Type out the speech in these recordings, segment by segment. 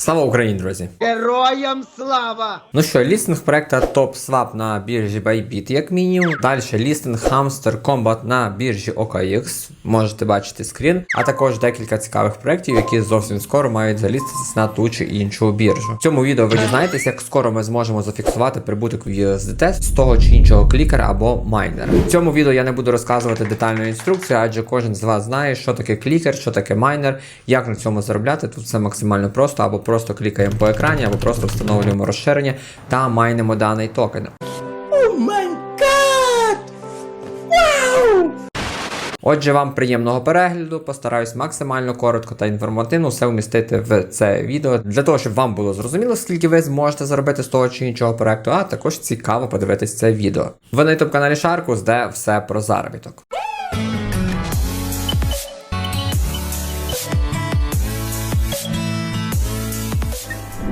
Слава Україні, друзі! Героям слава! Ну що, лістинг проекта TopSwap на біржі Bybit, як мінімум. Далі лістинг Hamster Combat на біржі OKX. Можете бачити скрін, а також декілька цікавих проєктів, які зовсім скоро мають заліститися на ту чи іншу біржу. В цьому відео ви дізнаєтесь, як скоро ми зможемо зафіксувати прибуток в USDT з того чи іншого клікера або майнера. В цьому відео я не буду розказувати детальну інструкцію, адже кожен з вас знає, що таке клікер, що таке майнер, як на цьому заробляти. Тут все максимально просто, або просто клікаємо по екрані, або просто встановлюємо розширення та майнимо даний токен. Отже, вам приємного перегляду. Постараюсь максимально коротко та інформативно все вмістити в це відео для того, щоб вам було зрозуміло, скільки ви зможете заробити з того чи іншого проекту, а також цікаво подивитись це відео. Ви на youtube каналі Sharkus, де все про заробіток.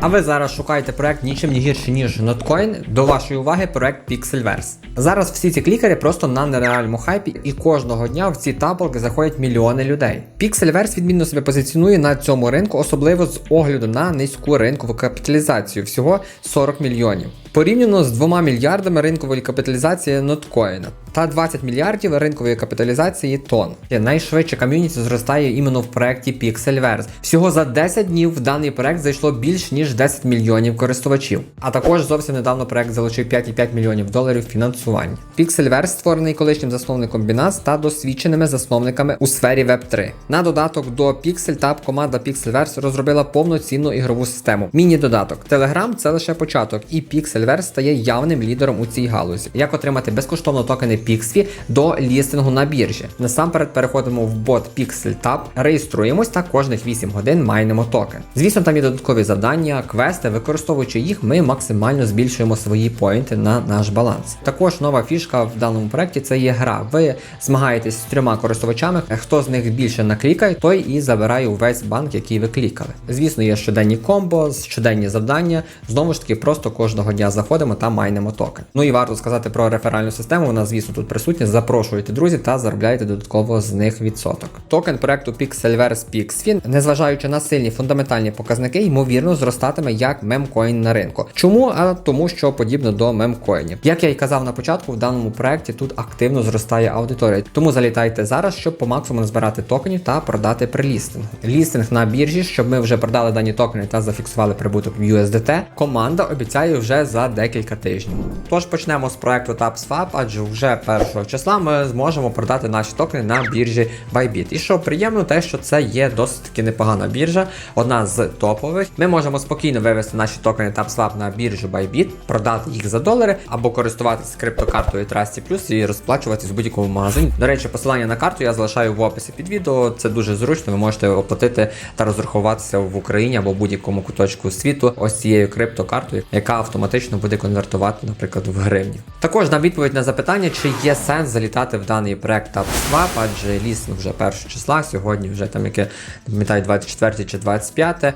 А ви зараз шукаєте проект нічим не гірше, ніж Notcoin. До вашої уваги проект Pixelverse. Зараз всі ці клікери просто на нереальному хайпі, і кожного дня в ці таблики заходять мільйони людей. Pixelverse відмінно себе позиціонує на цьому ринку, особливо з огляду на низьку ринкову капіталізацію, всього 40 мільйонів. Порівняно з 2 мільярдами ринкової капіталізації ноткоїна та 20 мільярдів ринкової капіталізації тон. Найшвидше ком'юніті зростає іменно в проєкті Pixelverse. Всього за 10 днів в даний проект зайшло більш ніж 10 мільйонів користувачів. А також зовсім недавно проект залучив 5,5 мільйонів доларів фінансування. Pixelverse створений колишнім засновником Binance та досвідченими засновниками у сфері Web3. На додаток до PixelTab команда Pixelverse розробила повноцінну ігрову систему. Міні-додаток. Telegram це лише початок, і Pixelverse стає явним лідером у цій галузі. Як отримати безкоштовно токени Pixfi до лістингу на біржі? Насамперед переходимо в бот PixelTab, реєструємось та кожних 8 годин майнемо токен. Звісно, там є додаткові завдання, квести. Використовуючи їх, ми максимально збільшуємо свої поінти на наш баланс. Також нова фішка в даному проекті це є гра. Ви змагаєтесь з трьома користувачами. Хто з них більше наклікає, той і забирає увесь банк, який ви клікали. Звісно, є щоденні комбо, щоденні завдання. Знову ж таки, просто кожного дня заходимо та майнемо токен. Ну і варто сказати про реферальну систему. Вона, звісно, тут присутня. Запрошуйте друзів та заробляйте додатково з них відсоток. Токен проекту Pixelverse PixFin, незважаючи на сильні фундаментальні показники, ймовірно зростатиме як мемкоін на ринку. Чому? А тому, що подібно до мемкоїнів. Як я й казав на початку, в даному проекті тут активно зростає аудиторія. Тому залітайте зараз, щоб по максимуму збирати токенів та продати при лістингу. Лістинг на біржі, щоб ми вже продали дані токени та зафіксували прибуток в USDT. Команда обіцяє вже за декілька тижнів. Тож почнемо з проекту TapSwap, адже вже 1 числа ми зможемо продати наші токени на біржі Bybit. І що приємно, те, що це є досить таки непогана біржа, одна з топових. Ми можемо спокійно вивести наші токени TapSwap на біржу Bybit, продати їх за долари або користуватися криптокартою Trusty Plus і розплачуватись в будь-якому магазині. До речі, посилання на карту я залишаю в описі під відео. Це дуже зручно. Ви можете оплатити та розрахуватися в Україні або будь-якому куточку світу ось цією криптокартою, яка автоматично буде конвертувати, наприклад, в гривні. Також на відповідь на запитання, чи є сенс залітати в даний проект TapSwap, адже лістинг вже 1 числа, сьогодні вже там яке пам'ятаю 24 чи 25.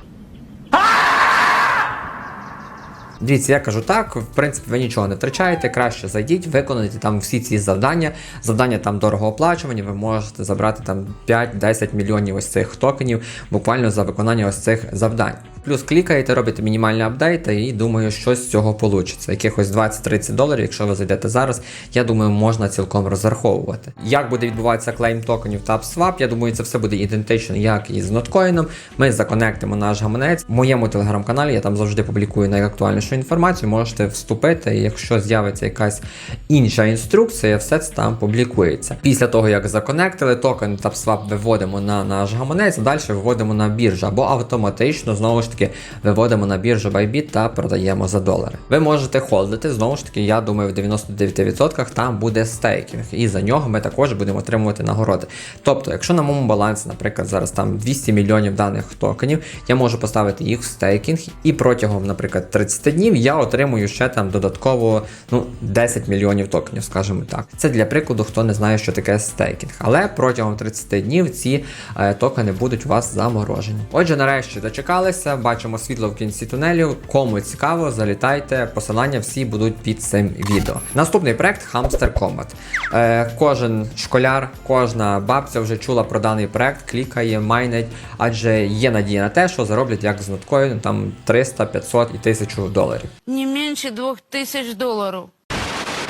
Дивіться, я кажу так, в принципі, ви нічого не втрачаєте, краще зайдіть, виконайте там всі ці завдання. Завдання там дорого оплачувані, ви можете забрати там 5-10 мільйонів ось цих токенів буквально за виконання ось цих завдань. Плюс клікаєте, робите мінімальні апдейти і думаю, що з цього вийде. Якихось 20-30 доларів, якщо ви зайдете зараз, я думаю, можна цілком розраховувати. Як буде відбуватися клейм токенів та AppSwap, я думаю, це все буде ідентично, як і з ноткоїном. Ми законектимо наш гаманець. В моєму телеграм-каналі я там завжди публікую найактуальнішу інформацію. Можете вступити, якщо з'явиться якась інша інструкція, все це там публікується. Після того, як законектили, токен TapSwap виводимо на наш гаманець, а далі виводимо на біржу або автоматично знову ж таки виводимо на біржу Bybit та продаємо за долари. Ви можете холдити, знову ж таки, я думаю, в 99% там буде стейкінг, і за нього ми також будемо отримувати нагороди. Тобто, якщо на моєму балансі, наприклад, зараз там 200 мільйонів даних токенів, я можу поставити їх в стейкінг, і протягом, наприклад, 30 днів я отримую ще там додатково ну, 10 мільйонів токенів, скажімо так. Це для прикладу, хто не знає, що таке стейкінг. Але протягом 30 днів ці е, токени будуть у вас заморожені. Отже, нарешті дочекалися. Бачимо світло в кінці тунелю. Кому цікаво, залітайте. Посилання всі будуть під цим відео. Наступний проект Hamster Combat. Е, кожен школяр, кожна бабця вже чула про даний проект, клікає, майнить, адже є надія на те, що зароблять як з ноткоїном там 300, 500 і 1000 доларів. Не двух тысяч долларов.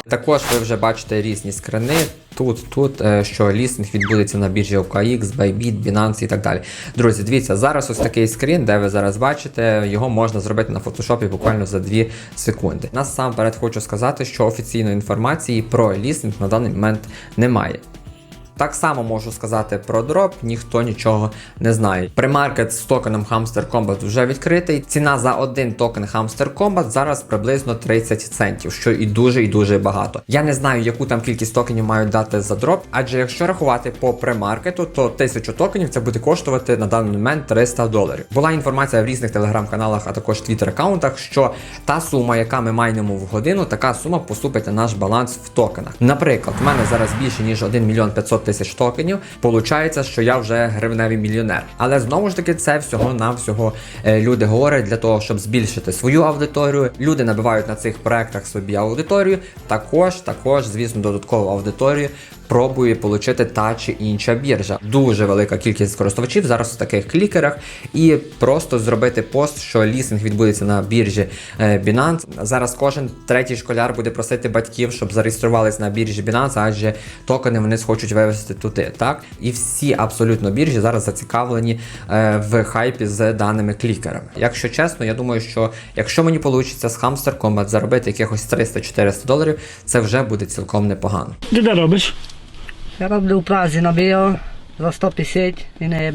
Також ви вже бачите різні скрини. Тут, тут, е, що лістинг відбудеться на біржі OKX, Bybit, Binance і так далі. Друзі, дивіться, зараз ось такий скрін, де ви зараз бачите, його можна зробити на фотошопі буквально за 2 секунди. Насамперед хочу сказати, що офіційної інформації про лістинг на даний момент немає. Так само можу сказати про дроп, ніхто нічого не знає. Примаркет з токеном Hamster Combat вже відкритий. Ціна за один токен Hamster Combat зараз приблизно 30 центів, що і дуже і дуже багато. Я не знаю, яку там кількість токенів мають дати за дроп, адже якщо рахувати по премаркету, то 1000 токенів це буде коштувати на даний момент 300 доларів. Була інформація в різних телеграм-каналах, а також твіттер-аккаунтах, що та сума, яка ми майнемо в годину, така сума поступить на наш баланс в токенах. Наприклад, в мене зараз більше ніж 1 мільйон 500 тисяч токенів. Получається, що я вже гривневий мільйонер. Але знову ж таки, це всього на всього люди говорять для того, щоб збільшити свою аудиторію. Люди набивають на цих проектах собі аудиторію. Також, також, звісно, додаткову аудиторію пробує отримати та чи інша біржа. Дуже велика кількість користувачів зараз в таких клікерах, і просто зробити пост, що лісинг відбудеться на біржі е, Binance. Зараз кожен третій школяр буде просити батьків, щоб зареєструвались на біржі Binance, адже токени вони схочуть вивести туди. Так і всі абсолютно біржі зараз зацікавлені е, в хайпі з даними клікерами. Якщо чесно, я думаю, що якщо мені вийде з Hamster заробити якихось 300-400 доларів, це вже буде цілком непогано. Ти де робиш? Я роблю у Празі набив за 150 і не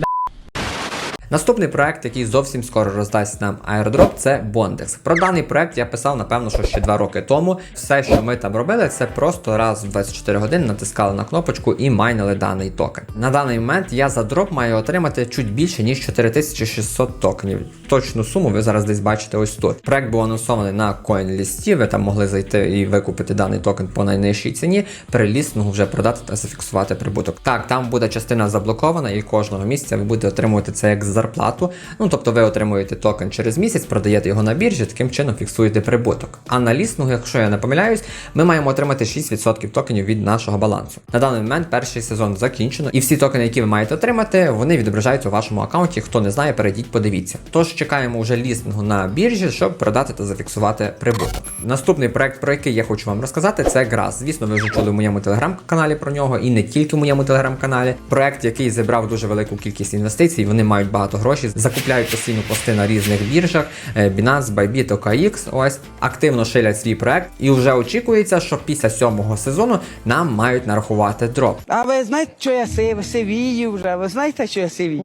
Наступний проект, який зовсім скоро роздасть нам airdrop, це Bondex. Про даний проект я писав, напевно, що ще два роки тому. Все, що ми там робили, це просто раз в 24 години натискали на кнопочку і майнили даний токен. На даний момент я за дроп маю отримати чуть більше ніж 4600 токенів. Точну суму ви зараз десь бачите ось тут. Проект був анонсований на CoinList, ви там могли зайти і викупити даний токен по найнижчій ціні, при вже продати та зафіксувати прибуток. Так, там буде частина заблокована, і кожного місяця ви будете отримувати це як зарплату. Ну тобто ви отримуєте токен через місяць, продаєте його на біржі, таким чином фіксуєте прибуток. А на лістингу, якщо я не помиляюсь, ми маємо отримати 6% токенів від нашого балансу. На даний момент перший сезон закінчено, і всі токени, які ви маєте отримати, вони відображаються у вашому аккаунті. Хто не знає, перейдіть, подивіться. Тож чекаємо вже лістингу на біржі, щоб продати та зафіксувати прибуток. Наступний проект, про який я хочу вам розказати, це Грас. Звісно, ви вже чули в моєму телеграм-каналі про нього, і не тільки в моєму телеграм-каналі. Проект, який зібрав дуже велику кількість інвестицій, вони мають багато грошей, закупляють постійно пости на різних біржах, е, Binance, Bybit, OKX, ось активно шилять свій проект, і вже очікується, що після сьомого сезону нам мають нарахувати дроп. А ви знаєте, що я сив, сивію вже? Ви знаєте, що я сивію?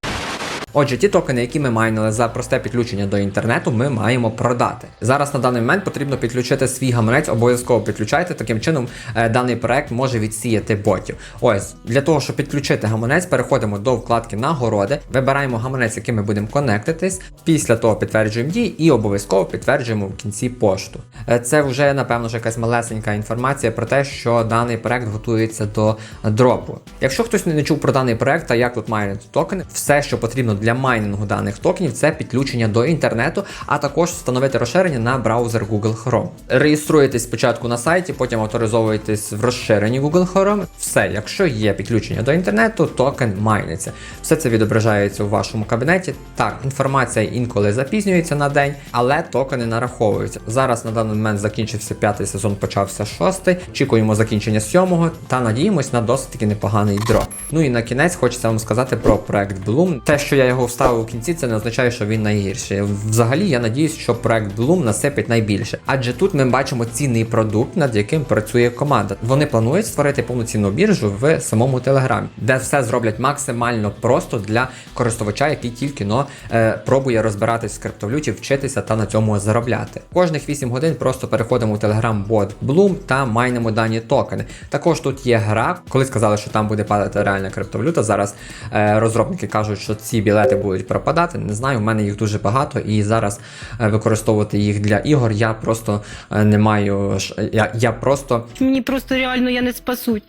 Отже, ті токени, які ми майнили за просте підключення до інтернету, ми маємо продати. Зараз на даний момент потрібно підключити свій гаманець, обов'язково підключайте. Таким чином е, даний проект може відсіяти ботів. Ось для того, щоб підключити гаманець, переходимо до вкладки нагороди, вибираємо гаманець, яким ми будемо конектитись. Після того підтверджуємо дії і обов'язково підтверджуємо в кінці пошту. Е, Це вже напевно ж якась малесенька інформація про те, що даний проект готується до дропу. Якщо хтось не чув про даний проект та як тут майнити токени, все, що потрібно для майнінгу даних токенів, це підключення до інтернету, а також встановити розширення на браузер Google Chrome. Реєструєтесь спочатку на сайті, потім авторизовуєтесь в розширенні Google Chrome. Все, якщо є підключення до інтернету, токен майниться. Все це відображається у вашому кабінеті. Так, інформація інколи запізнюється на день, але токени нараховуються. Зараз на даний момент закінчився п'ятий сезон, почався шостий. Очікуємо закінчення сьомого та надіємось на досить таки непоганий дроп. Ну і на кінець хочеться вам сказати про проект Bloom. Те, що я його вставив у кінці, це не означає, що він найгірший. Взагалі, я надіюсь, що проект Bloom насипить найбільше. Адже тут ми бачимо цінний продукт, над яким працює команда. Вони планують створити повноцінну біржу в самому Телеграмі, де все зроблять максимально просто для користувача, який тільки но е, пробує розбиратись в криптовалюті, вчитися та на цьому заробляти. Кожних 8 годин просто переходимо у Telegram бот Bloom та майнимо дані токени. Також тут є гра. Коли сказали, що там буде падати реальна криптовалюта, зараз е, розробники кажуть, що ці білети будуть пропадати. Не знаю, в мене їх дуже багато, і зараз е, використовувати їх для ігор я просто е, не маю. Я, я просто Мені просто реально я не спасуть.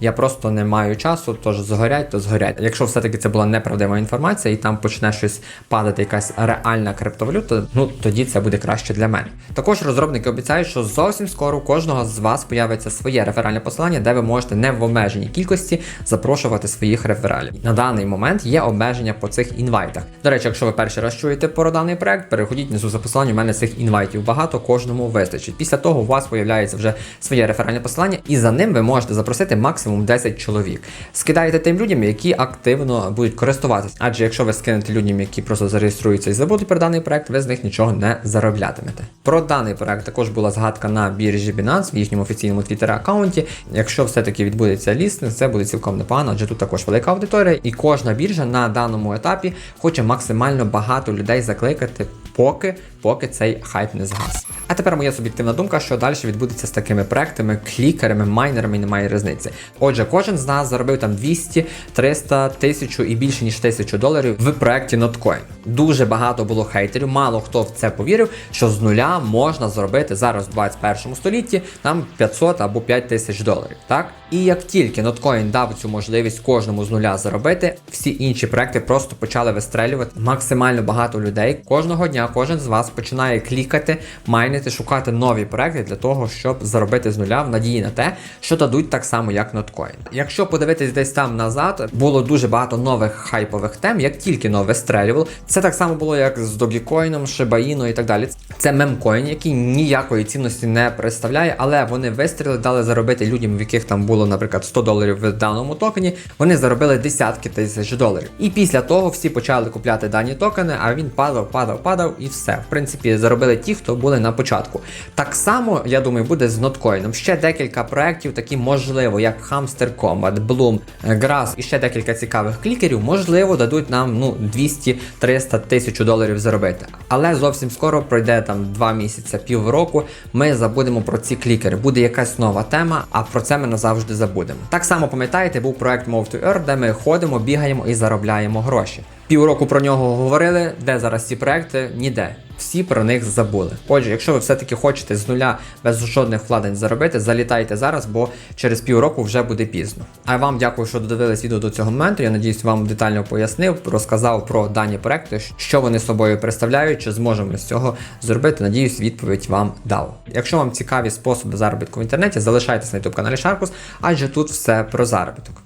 Я просто не маю часу, тож згорять, то згорять. Якщо все-таки це була неправдива інформація і там почне щось падати, якась реальна криптовалюта, ну тоді це буде краще для мене. Також розробники обіцяють, що зовсім скоро у кожного з вас появиться своє реферальне посилання, де ви можете не в обмеженій кількості запрошувати своїх рефералів. На даний момент є обмеження по цих інвайтах. До речі, якщо ви перший раз чуєте про даний проект, переходіть внизу за посиланням. У мене цих інвайтів багато, кожному вистачить. Після того у вас появляється вже своє реферальне посилання, і за ним ви можете запросити максимум 10 чоловік. Скидаєте тим людям, які активно будуть користуватися. Адже якщо ви скинете людям, які просто зареєструються і забудуть про даний проект, ви з них нічого не зароблятимете. Про даний проект також була згадка на біржі Binance в їхньому офіційному твіттер аккаунті. Якщо все-таки відбудеться лістинг, це буде цілком непогано, адже тут також велика аудиторія, і кожна біржа на даному етапі хоче максимально багато людей закликати, поки поки цей хайп не згас. А тепер моя суб'єктивна думка, що далі відбудеться з такими проектами, клікерами, майнерами, немає різниці. Отже, кожен з нас заробив там 200, 300, 1000 і більше ніж 1000 доларів в проекті Notcoin. Дуже багато було хейтерів, мало хто в це повірив, що з нуля можна заробити зараз в 21 столітті там 500 або 5 тисяч доларів. Так? І як тільки Notcoin дав цю можливість кожному з нуля заробити, всі інші проекти просто почали вистрелювати максимально багато людей. Кожного дня кожен з вас починає клікати, майнити, шукати нові проекти для того, щоб заробити з нуля в надії на те, що дадуть так само, як Notcoin. Якщо подивитись десь там назад, було дуже багато нових хайпових тем, як тільки но вистрелювало. Це так само було, як з Shiba Inu і так далі. Це мемкоін, який ніякої цінності не представляє, але вони вистріли, дали заробити людям, в яких там було, наприклад, 100 доларів в даному токені. Вони заробили десятки тисяч доларів. І після того всі почали купляти дані токени, а він падав, падав, падав і все. В принципі, заробили ті, хто були на початку. Так само, я думаю, буде з ноткоїном. Ще декілька проєктів, такі можливо, як Hamster Combat, Bloom, Grass і ще декілька цікавих клікерів, можливо, дадуть нам ну 200, 300 тисяч доларів заробити. Але зовсім скоро пройде там 2 місяці, півроку. Ми забудемо про ці клікери. Буде якась нова тема, а про це ми назавжди забудемо. Так само пам'ятаєте, був проект Move to Earth, де ми ходимо, бігаємо і заробляємо гроші. Півроку про нього говорили, де зараз ці проекти? Ніде. Всі про них забули. Отже, якщо ви все-таки хочете з нуля без жодних вкладень заробити, залітайте зараз, бо через півроку вже буде пізно. А вам дякую, що додивились відео до цього моменту. Я надіюсь, вам детально пояснив, розказав про дані проекти, що вони собою представляють, чи зможемо з цього зробити. Надіюсь, відповідь вам дав. Якщо вам цікаві способи заробітку в інтернеті, залишайтесь на youtube каналі Sharkus, адже тут все про заробіток.